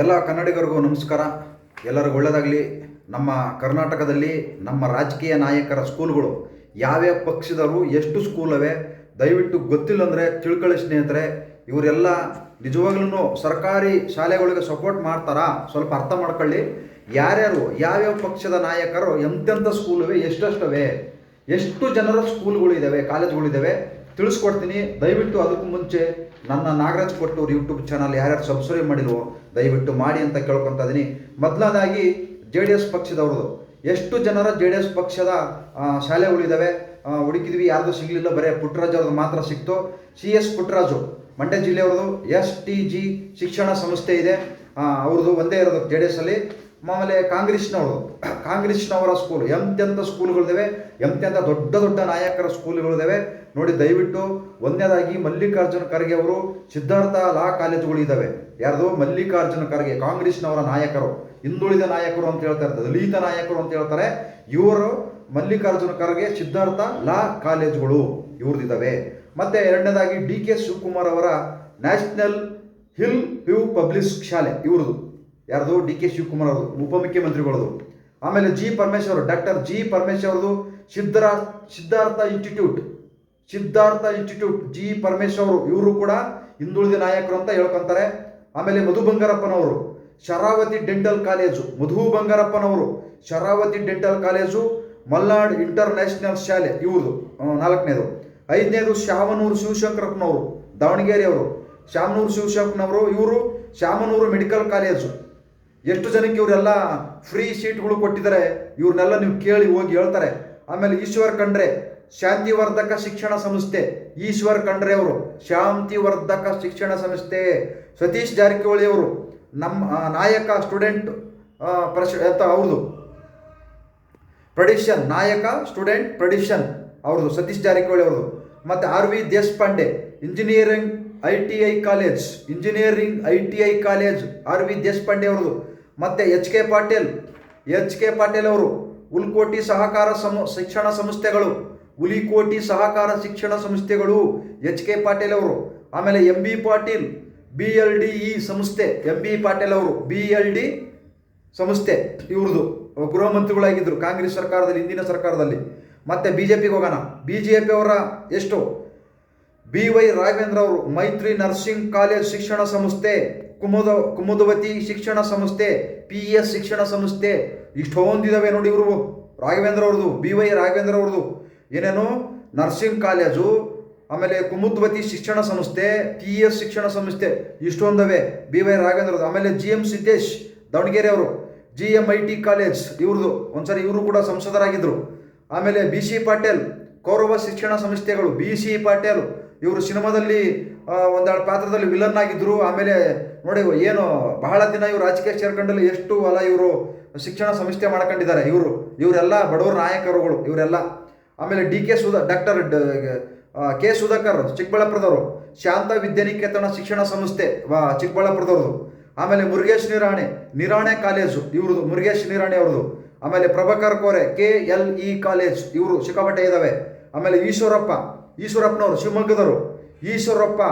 ಎಲ್ಲ ಕನ್ನಡಿಗರಿಗೂ ನಮಸ್ಕಾರ. ಎಲ್ಲರಿಗೂ ಒಳ್ಳೆಯದಾಗಲಿ. ನಮ್ಮ ಕರ್ನಾಟಕದಲ್ಲಿ ನಮ್ಮ ರಾಜಕೀಯ ನಾಯಕರ ಸ್ಕೂಲ್ಗಳು ಯಾವ್ಯಾವ ಪಕ್ಷದವರು ಎಷ್ಟು ಸ್ಕೂಲ್ ಅವೆ, ದಯವಿಟ್ಟು ಗೊತ್ತಿಲ್ಲ ಅಂದರೆ ತಿಳ್ಕೊಳ್ಳಿ ಸ್ನೇಹಿತರೆ. ಇವರೆಲ್ಲ ನಿಜವಾಗ್ಲೂ ಸರ್ಕಾರಿ ಶಾಲೆಗಳಿಗೆ ಸಪೋರ್ಟ್ ಮಾಡ್ತಾರಾ? ಸ್ವಲ್ಪ ಅರ್ಥ ಮಾಡ್ಕೊಳ್ಳಿ. ಯಾರ್ಯಾರು, ಯಾವ್ಯಾವ ಪಕ್ಷದ ನಾಯಕರು ಎಂತೆಂಥ ಸ್ಕೂಲ್ ಇವೆ ಎಷ್ಟೆಷ್ಟವೆ ಎಷ್ಟು ಜನರ ಸ್ಕೂಲ್ಗಳು ಇದ್ದಾವೆ ಕಾಲೇಜ್ಗಳಿದ್ದಾವೆ ತಿಳಿಸ್ಕೊಡ್ತೀನಿ. ದಯವಿಟ್ಟು ಅದಕ್ಕೂ ಮುಂಚೆ ನನ್ನ ನಾಗರಾಜ್ ಕೊಟ್ಟೂರು ಯೂಟ್ಯೂಬ್ ಚಾನಲ್ ಯಾರ್ಯಾರು ಸಬ್ಸ್ಕ್ರೈಬ್ ಮಾಡಿಲ್ವೋ, ದಯವಿಟ್ಟು ಮಾಡಿ ಅಂತ ಕೇಳ್ಕೊತಾ ಇದ್ದೀನಿ ಮೊದಲನೇದಾಗಿ ಜೆ ಡಿ ಎಸ್ ಪಕ್ಷದವ್ರದ್ದು. ಎಷ್ಟು ಜನರ ಜೆ ಡಿ ಎಸ್ ಪಕ್ಷದ ಶಾಲೆ ಶಾಲೆಗಳಿದ್ದಾವೆ ಹುಡುಕಿದ್ವಿ, ಯಾರ್ದು ಸಿಗಲಿಲ್ಲ, ಬರೇ ಪುಟ್ಟರಾಜ್ ಅವ್ರದ್ದು ಮಾತ್ರ ಸಿಕ್ತು. ಸಿ ಎಸ್ ಪುಟ್ಟರಾಜು, ಮಂಡ್ಯ ಜಿಲ್ಲೆಯವ್ರದ್ದು ಎಸ್ ಟಿ ಜಿ ಶಿಕ್ಷಣ ಸಂಸ್ಥೆ ಇದೆ. ಅವ್ರದ್ದು ಒಂದೇ ಇರೋದು ಜೆ ಡಿ ಎಸ್ ಅಲ್ಲಿ. ಆಮೇಲೆ ಕಾಂಗ್ರೆಸ್ನವರು, ಕಾಂಗ್ರೆಸ್ನವರ ಸ್ಕೂಲ್ ಎಂತೆಂಥ ಸ್ಕೂಲ್ಗಳಿದ್ದಾವೆ ಎಂತೆಂಥ ದೊಡ್ಡ ದೊಡ್ಡ ನಾಯಕರ ಸ್ಕೂಲ್ಗಳಿದ್ದಾವೆ ನೋಡಿ, ದಯವಿಟ್ಟು ಒಂದನೇದಾಗಿ ಮಲ್ಲಿಕಾರ್ಜುನ ಖರ್ಗೆ ಅವರು ಸಿದ್ಧಾರ್ಥ ಲಾ ಕಾಲೇಜುಗಳು ಇದ್ದಾವೆ ಯಾರ್ದು? ಮಲ್ಲಿಕಾರ್ಜುನ ಖರ್ಗೆ, ಕಾಂಗ್ರೆಸ್ನವರ ನಾಯಕರು. ಹಿಂದುಳಿದ ನಾಯಕರು ಅಂತ ಹೇಳ್ತಾರೆ ದಲಿತ ನಾಯಕರು ಅಂತ ಹೇಳ್ತಾರೆ. ಇವರು ಮಲ್ಲಿಕಾರ್ಜುನ ಖರ್ಗೆ, ಸಿದ್ಧಾರ್ಥ ಲಾ ಕಾಲೇಜುಗಳು ಇವ್ರದ್ದಿದ್ದಾವೆ ಮತ್ತೆ ಎರಡನೇದಾಗಿ ಡಿ ಕೆ ಶಿವಕುಮಾರ್ ಅವರ ನ್ಯಾಷನಲ್ ಹಿಲ್ ವ್ಯೂ ಪಬ್ಲಿಕ್ ಶಾಲೆ ಇವ್ರದ್ದು ಯಾರ್ದು? ಡಿ ಕೆ ಶಿವಕುಮಾರ್ ಅವರು ಉಪಮುಖ್ಯಮಂತ್ರಿಗಳದು ಆಮೇಲೆ G Parameshwar, doctor G Parameshwar ಅವ್ರದ್ದು, ಸಿದ್ಧರಾ, Siddhartha institute. Siddhartha institute, G Parameshwar ಇವರು ಕೂಡ ಹಿಂದುಳಿದ ನಾಯಕರು ಅಂತ ಹೇಳ್ಕೊಂತಾರೆ. ಆಮೇಲೆ ಮಧು ಬಂಗಾರಪ್ಪನವರು, Sharavathi dental college, Madhu ಬಂಗಾರಪ್ಪನವರು, Sharavathi dental college, Malnad international ಶಾಲೆ ಇವ್ರದು ನಾಲ್ಕನೇದು. ಐದನೇದು ಶಾಮನೂರು ಶಿವಶಂಕರಪ್ಪನವರು, ದಾವಣಗೆರೆಯವರು. ಶಾಮನೂರು ಶಿವಶಂಕರನವರು ಇವರು ಶಾಮನೂರು ಮೆಡಿಕಲ್ ಕಾಲೇಜು. ಎಷ್ಟು ಜನಕ್ಕೆ ಇವರೆಲ್ಲ ಫ್ರೀ ಸೀಟ್ಗಳು ಕೊಟ್ಟಿದ್ದಾರೆ, ಇವ್ರನ್ನೆಲ್ಲ ನೀವು ಕೇಳಿ ಹೋಗಿ ಹೇಳ್ತಾರೆ. ಆಮೇಲೆ ಈಶ್ವರ್ ಖಂಡ್ರೆ, ಶಾಂತಿವರ್ಧಕ ಶಿಕ್ಷಣ ಸಂಸ್ಥೆ. ಈಶ್ವರ್ ಕಂಡ್ರೆ ಅವರು, ಶಾಂತಿವರ್ಧಕ ಶಿಕ್ಷಣ ಸಂಸ್ಥೆ. ಸತೀಶ್ ಜಾರಕಿಹೊಳಿ ಅವರು, ನಮ್ಮ ನಾಯಕ ಸ್ಟೂಡೆಂಟ್ ಪ್ರಶ್ ಅವ್ರದು? ಪ್ರಡಿಷನ್ ನಾಯಕ, ಸ್ಟೂಡೆಂಟ್ ಪ್ರಡಿಷನ್ ಅವ್ರದ್ದು ಸತೀಶ್ ಜಾರಕಿಹೊಳಿ ಅವರು ಮತ್ತು R V Deshpande engineering I T I college engineering I T I college R V Deshpande ಅವ್ರದ್ದು ಮತ್ತು H K Patil, H K Patil ಅವರು ಉಲ್ಕೋಟಿ ಸಹಕಾರ ಸಮ, ಶಿಕ್ಷಣ ಸಂಸ್ಥೆಗಳು, ಹುಲಿಕೋಟಿ ಸಹಕಾರ ಶಿಕ್ಷಣ ಸಂಸ್ಥೆಗಳು, ಎಚ್ ಕೆ ಪಾಟೀಲ್ ಅವರು, ಆಮೇಲೆ M B Patil, B L D E ಸಂಸ್ಥೆ, ಎಂ ಬಿ ಪಾಟೀಲ್ ಅವರು, ಬಿ ಎಲ್ ಡಿ ಸಂಸ್ಥೆ ಇವ್ರದ್ದು ಗೃಹ ಮಂತ್ರಿಗಳಾಗಿದ್ದರು ಕಾಂಗ್ರೆಸ್ ಸರ್ಕಾರದಲ್ಲಿ, ಹಿಂದಿನ ಸರ್ಕಾರದಲ್ಲಿ. ಮತ್ತೆ ಬಿ ಜೆ ಪಿಗೆ ಹೋಗೋಣ. ಬಿ ಜೆ ಪಿ ಅವರ ಎಷ್ಟು? ಬಿ ವೈ ರಾಘವೇಂದ್ರ ಅವರು ಮೈತ್ರಿ ನರ್ಸಿಂಗ್ ಕಾಲೇಜ್ ಶಿಕ್ಷಣ ಸಂಸ್ಥೆ, ಕುಮುದ, ಕುಮುದವತಿ ಶಿಕ್ಷಣ ಸಂಸ್ಥೆ ಪಿ ಎಸ್ ಶಿಕ್ಷಣ ಸಂಸ್ಥೆ, ಇಷ್ಟೊಂದಿದಾವೆ ನೋಡಿ ಇವರು. ರಾಘವೇಂದ್ರ ಅವ್ರದ್ದು, ಬಿ ವೈ ರಾಘವೇಂದ್ರ ಅವ್ರದ್ದು. ಏನೇನು? ನರ್ಸಿಂಗ್ ಕಾಲೇಜು, ಆಮೇಲೆ ಕುಮುದ್ವತಿ ಶಿಕ್ಷಣ ಸಂಸ್ಥೆ ಪಿ ಎಸ್ ಶಿಕ್ಷಣ ಸಂಸ್ಥೆ ಇಷ್ಟೊಂದವೆ ಬಿ ವೈ ರಾಘವೇಂದ್ರದ್ದು. ಆಮೇಲೆ ಜಿ ಎಂ ಸಿದ್ದೇಶ್, ದಾವಣಗೆರೆ ಅವರು G M I T college, ಇವ್ರದ್ದು. ಒಂದ್ಸರಿ ಇವರು ಕೂಡ ಸಂಸದರಾಗಿದ್ದರು ಆಮೇಲೆ ಬಿ ಸಿ ಪಾಟೇಲ್, ಕೌರವ ಶಿಕ್ಷಣ ಸಂಸ್ಥೆಗಳು, ಬಿ ಸಿ ಪಾಟೀಲ್ ಇವರು ಸಿನಿಮಾದಲ್ಲಿ ಒಂದೆರಡು ಪಾತ್ರದಲ್ಲಿ ವಿಲನ್ ಆಗಿದ್ದರು ಆಮೇಲೆ ನೋಡಿ, ಏನು, ಬಹಳ ದಿನ ಇವರು ರಾಜಕೀಯ ಸೇರ್ಕೊಂಡಲ್ಲಿ ಎಷ್ಟು ಅಲ್ಲ ಇವರು ಶಿಕ್ಷಣ ಸಂಸ್ಥೆ ಮಾಡ್ಕೊಂಡಿದ್ದಾರೆ ಇವರು. ಇವರೆಲ್ಲ ಬಡವರ ನಾಯಕರುಗಳು, ಇವರೆಲ್ಲ. ಆಮೇಲೆ D K Sudha, doctor K Sudhakar, ಚಿಕ್ಕಬಳ್ಳಾಪುರದವರು. Shanta Vidyaniketan ಶಿಕ್ಷಣ ಸಂಸ್ಥೆ ಚಿಕ್ಕಬಳ್ಳಾಪುರದವ್ರದ್ದು. ಆಮೇಲೆ ಮುರುಗೇಶ್ ನಿರಾಣೆ ನಿರಾಣೆ ಕಾಲೇಜು, ಇವ್ರದ್ದು, ಮುರುಗೇಶ್ ನಿರಾಣೆ ಅವ್ರದ್ದು. ಆಮೇಲೆ Prabhakar Kore, K L E college, ಇವರು ಸಿಕ್ಕಾಪಟ್ಟೆ ಇದ್ದಾವೆ ಆಮೇಲೆ ಈಶ್ವರಪ್ಪ ಈಶ್ವರಪ್ಪನವರು, ಶಿವಮೊಗ್ಗದವರು. Eshwarappa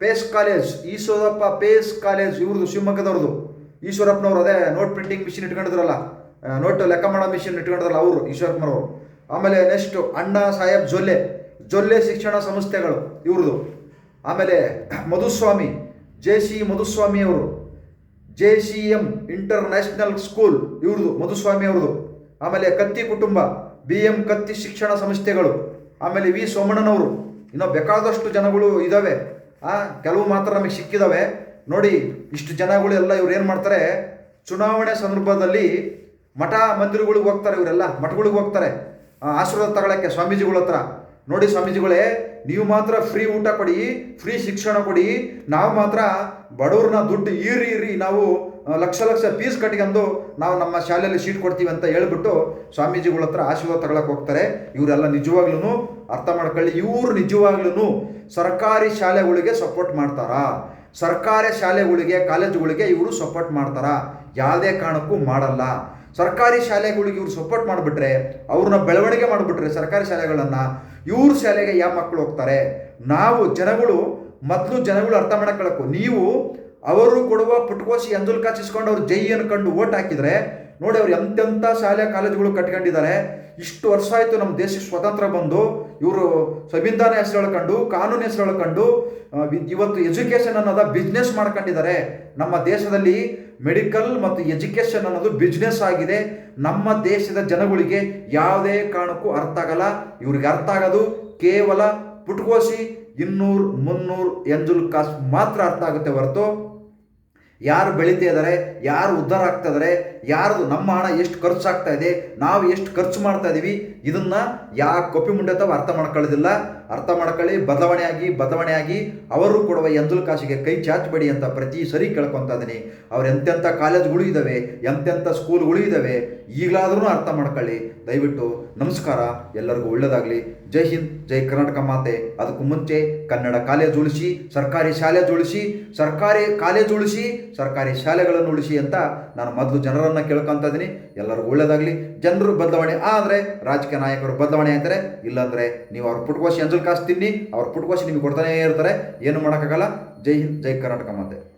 PES college, Eshwarappa PES college, ಇವ್ರದ್ದು ಶಿವಮೊಗ್ಗದವ್ರದ್ದು. ಈಶ್ವರಪ್ಪನವರು ಅದೇ ನೋಟ್ ಪ್ರಿಂಟಿಂಗ್ ಮಿಷಿನ್ ಇಟ್ಕೊಂಡಿದ್ರಲ್ಲ ನೋಟ್ ಲೆಕ್ಕ ಮಾಡೋ ಮಿಷಿನ್ ಇಟ್ಕೊಂಡಿದ್ರಲ್ಲ ಅವರು, ಈಶ್ವರಪ್ಪನವರು. ಆಮೇಲೆ ನೆಕ್ಸ್ಟ್ ಅಣ್ಣಾ ಸಾಹೇಬ್ ಜೊಲ್ಲೆ ಜೊಲ್ಲೆ ಶಿಕ್ಷಣ ಸಂಸ್ಥೆಗಳು ಇವ್ರದ್ದು. ಆಮೇಲೆ ಮಧುಸ್ವಾಮಿ, ಜೆ ಸಿ ಮಧುಸ್ವಾಮಿ ಅವರು. J C M international school ಇವ್ರದ್ದು, ಮಧುಸ್ವಾಮಿ ಅವ್ರದ್ದು. ಆಮೇಲೆ ಕತ್ತಿ ಕುಟುಂಬ, ಬಿ ಎಂ ಕತ್ತಿ ಶಿಕ್ಷಣ ಸಂಸ್ಥೆಗಳು. ಆಮೇಲೆ ವಿ. ಸೋಮಣ್ಣನವರು. ಇನ್ನೂ ಬೇಕಾದಷ್ಟು ಜನಗಳು ಇದ್ದಾವೆ ಕೆಲವು ಮಾತ್ರ ನಮಗೆ ಸಿಕ್ಕಿದ್ದಾವೆ ನೋಡಿ, ಇಷ್ಟು ಜನಗಳು ಎಲ್ಲ ಇವ್ರು ಏನು ಮಾಡ್ತಾರೆ? ಚುನಾವಣೆ ಸಂದರ್ಭದಲ್ಲಿ ಮಠ ಮಂದಿರಗಳಿಗೆ ಹೋಗ್ತಾರೆ ಇವರೆಲ್ಲ. ಮಠಗಳಿಗೆ ಹೋಗ್ತಾರೆ. ಆಶೀರ್ವಾದ ತಗೊಳಕ್ಕೆ ಸ್ವಾಮೀಜಿಗಳ ಹತ್ರ. ನೋಡಿ ಸ್ವಾಮೀಜಿಗಳೇ, ನೀವು ಮಾತ್ರ ಫ್ರೀ ಊಟ ಕೊಡಿ, ಫ್ರೀ ಶಿಕ್ಷಣ ಕೊಡಿ. ನಾವು ಮಾತ್ರ ಬಡವ್ರನ್ನ ದುಡ್ಡು ಈರಿ ಈರಿ ನಾವು ಲಕ್ಷ ಲಕ್ಷ ಫೀಸ್ ಕಟ್ಕೊಂಡು ನಾವು ನಮ್ಮ ಶಾಲೆಯಲ್ಲಿ ಸೀಟ್ ಕೊಡ್ತೀವಿ ಅಂತ ಹೇಳ್ಬಿಟ್ಟು ಸ್ವಾಮೀಜಿಗಳ ಹತ್ರ ಆಶೀರ್ವಾದ ತಗೊಳಕ್ಕೆ ಹೋಗ್ತಾರೆ. ಇವರೆಲ್ಲ ನಿಜವಾಗ್ಲೂ ಅರ್ಥ ಮಾಡ್ಕೊಳ್ಳಿ, ಇವರು ನಿಜವಾಗ್ಲೂ ಸರ್ಕಾರಿ ಶಾಲೆಗಳಿಗೆ ಸಪೋರ್ಟ್ ಮಾಡ್ತಾರಾ? ಸರ್ಕಾರಿ ಶಾಲೆಗಳಿಗೆ, ಕಾಲೇಜುಗಳಿಗೆ ಇವರು ಸಪೋರ್ಟ್ ಮಾಡ್ತಾರಾ? ಯಾವುದೇ ಕಾರಣಕ್ಕೂ ಮಾಡಲ್ಲ. ಸರ್ಕಾರಿ ಶಾಲೆಗಳಿಗೆ ಇವರು ಸಪೋರ್ಟ್ ಮಾಡಿಬಿಟ್ರೆ, ಅವ್ರನ್ನ ಬೆಳವಣಿಗೆ ಮಾಡಿಬಿಟ್ರೆ ಸರ್ಕಾರಿ ಶಾಲೆಗಳನ್ನು, ಇವ್ರ ಶಾಲೆಗೆ ಯಾವ ಮಕ್ಕಳು ಹೋಗ್ತಾರೆ? ನಾವು ಜನಗಳು, ಮೊದಲು ಜನಗಳು ಅರ್ಥ ಮಾಡ್ಕೊಳಕ್ಕೂ, ನೀವು ಅವರು ಕೊಡುವ ಪುಟ್ಕೋಸಿ ಅಂಜುಲ್ ಕಾಚಿಸ್ಕೊಂಡು ಅವ್ರು ಜೈ ಅನ್ಕೊಂಡು ಓಟ್ ಹಾಕಿದರೆ, ನೋಡಿ ಅವ್ರು ಎಂತೆಂಥ ಶಾಲೆ ಕಾಲೇಜುಗಳು ಕಟ್ಕೊಂಡಿದ್ದಾರೆ ಇಷ್ಟು ವರ್ಷ ಆಯಿತು ನಮ್ಮ ದೇಶಕ್ಕೆ ಸ್ವತಂತ್ರ ಬಂದು, ಇವರು ಸಂವಿಧಾನ ಹೆಸರು ಹೇಳ್ಕೊಂಡು ಕಾನೂನು ಹೆಸರು ಹೇಳ್ಕೊಂಡು ಇವತ್ತು ಎಜುಕೇಷನ್ ಅನ್ನೋದು ಬಿಸ್ನೆಸ್ ಮಾಡ್ಕೊಂಡಿದ್ದಾರೆ. ನಮ್ಮ ದೇಶದಲ್ಲಿ ಮೆಡಿಕಲ್ ಮತ್ತು ಎಜುಕೇಷನ್ ಅನ್ನೋದು ಬಿಸ್ನೆಸ್ ಆಗಿದೆ. ನಮ್ಮ ದೇಶದ ಜನಗಳಿಗೆ ಯಾವುದೇ ಕಾರಣಕ್ಕೂ ಅರ್ಥ ಆಗಲ್ಲ. ಇವ್ರಿಗೆ ಅರ್ಥ ಆಗೋದು ಕೇವಲ ಪುಟ್ಕೋಸಿ ಇನ್ನೂರು ಮುನ್ನೂರು ಎಂಜುಲ್ ಕಾಸ್ ಮಾತ್ರ ಅರ್ಥ ಆಗುತ್ತೆ ಹೊರತು ಯಾರು ಬೆಳೀತಾ ಇದ್ದಾರೆ ಯಾರು ಉದ್ಧಾರ ಆಗ್ತಾ ಇದ್ದಾರೆ ಯಾರ್ದು ನಮ್ಮ ಹಣ ಎಷ್ಟು ಖರ್ಚಾಗ್ತಾ ಇದೆ, ನಾವು ಎಷ್ಟು ಖರ್ಚು ಮಾಡ್ತಾ ಇದ್ದೀವಿ ಇದನ್ನು ಯಾ ಕೊಪ್ಪಿ ಮುಂಡೆ ತಾವು ಅರ್ಥ ಮಾಡ್ಕೊಳ್ಳೋದಿಲ್ಲ. ಅರ್ಥ ಮಾಡ್ಕೊಳ್ಳಿ, ಬದಲಾವಣೆಯಾಗಿ ಬದಲಾವಣೆಯಾಗಿ ಬದಲಾವಣೆ ಅವರು ಕೊಡುವ ಎಂಜಲ್ ಕಾಸಿಗೆ ಕೈ ಚಾಚಬೇಡಿ ಅಂತ ಪ್ರತಿ ಸರಿ ಕೇಳ್ಕೊತಾ ಇದ್ದೀನಿ. ಅವ್ರು ಎಂತೆಂಥ ಕಾಲೇಜ್ಗಳು ಇದ್ದಾವೆ ಎಂತೆಂಥ ಸ್ಕೂಲ್ಗಳು ಇದ್ದಾವೆ ಈಗಲಾದ್ರೂ ಅರ್ಥ ಮಾಡ್ಕೊಳ್ಳಿ. ದಯವಿಟ್ಟು ನಮಸ್ಕಾರ. ಎಲ್ಲರಿಗೂ ಒಳ್ಳೇದಾಗಲಿ. ಜೈ ಹಿಂದ್, ಜೈ ಕರ್ನಾಟಕ ಮಾತೆ. ಅದಕ್ಕೂ ಮುಂಚೆ ಕನ್ನಡ ಕಾಲೇಜ್ ಉಳಿಸಿ ಸರ್ಕಾರಿ ಶಾಲೆ ಉಳಿಸಿ ಸರ್ಕಾರಿ ಕಾಲೇಜ್ ಉಳಿಸಿ ಸರ್ಕಾರಿ ಶಾಲೆಗಳನ್ನು ಉಳಿಸಿ ಅಂತ ನಾನು ಮೊದಲು ಜನರನ್ನು ಕೇಳ್ಕೊಂತ ಇದ್ದೀನಿ. ಎಲ್ಲರಿಗೂ ಒಳ್ಳೇದಾಗಲಿ. ಜನರು ಬದಲಾವಣೆ ಆದರೆ, ರಾಜಕೀಯ ನಾಯಕರು ಬದಲಾವಣೆ ಅಂತಾರೆ ಇಲ್ಲಾಂದರೆ ನೀವು ಅವ್ರ ಪುಟ್ಕೋಶಿ ಅಂಜಲ್ ಕಾಸು ತಿನ್ನಿ, ಅವ್ರ ಪುಟ್ಕೋಶಿ ನಿಮಗೆ ಕೊಡ್ತಾನೇ ಇರ್ತಾರೆ. ಏನು ಮಾಡೋಕ್ಕಾಗಲ್ಲ. ಜೈ ಹಿಂದ್, ಜೈ ಕರ್ನಾಟಕ ಮಾತೆ.